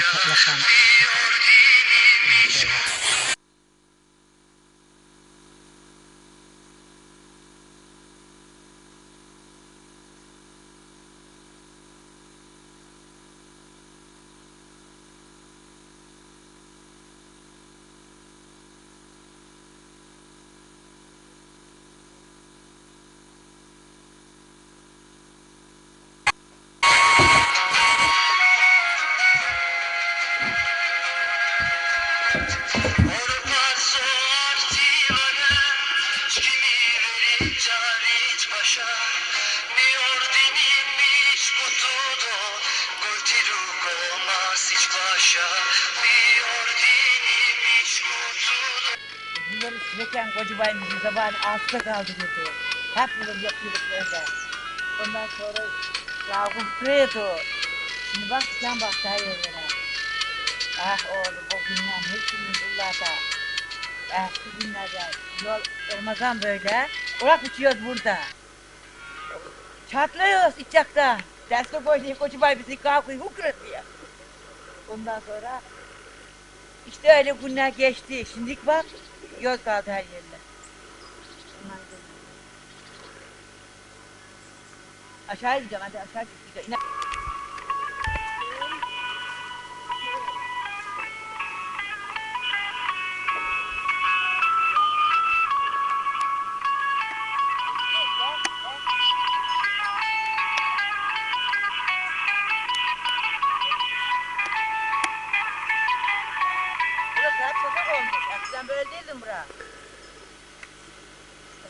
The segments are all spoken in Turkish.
Jorge Lacan. Bunları süreken kocaman bir zaman altta kaldırıyordu. Hep bunu yapıyorduk böyle. Ondan sonra yavrum kırıyordu. Şimdi bak sen bak her yerlere. Ah oğlum o günler hepsinin buralarda. Ah şu günlerde yol Ramazan böyle. Orak uçuyoruz burada. Çatlıyoruz içecekte. Derste boyunca kocaman bizi kalkıyor hukret Ondan sonra işte öyle günler geçti. Şimdi bak yol kaldı her yerine. Aşağı gideceğim hadi aşağı gideceğim. Hep sokak olmuş. Eskiden böyle değildim bura.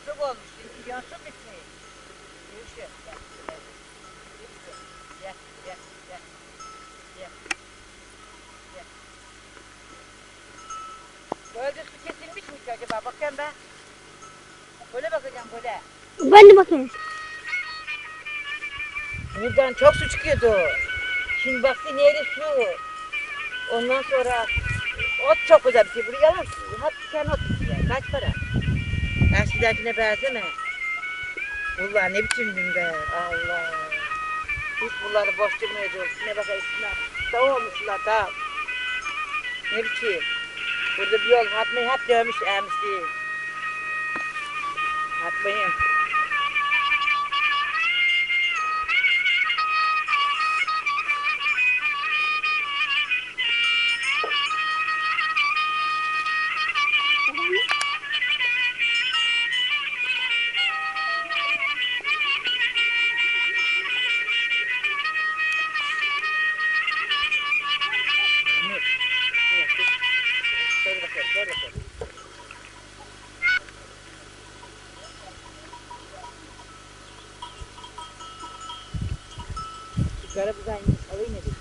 Sokak olmuş. Şimdi yansın bitmeyi. Yürüyüş. Gel, gel. Yürüyüş. Gel, gel, gel. Gel. Gel. Böyle su kesilmiş mi ki acaba? Bakayım ben. Böyle bakacağım böyle. Ben de bakayım. Buradan çok su çıkıyordu. Şimdi baksın yeri su. Ondan sonra ot çok güzel bir şey. Buraya yalan. Hep sen ot güzel. Kaç para? Eskidekine benzeme. Bunlar ne biçim gün be. Allah. Hiç bunları boş durmayacağız. Ne bak üstüne. Dağ olmuşlar dağ. Ne biçim. Burada bir yol hatmayı hep dövmüş помочь? Нет, ты... Стой, Бахер, стой, Бахер. Garip zannediyor. Alayım edeyim.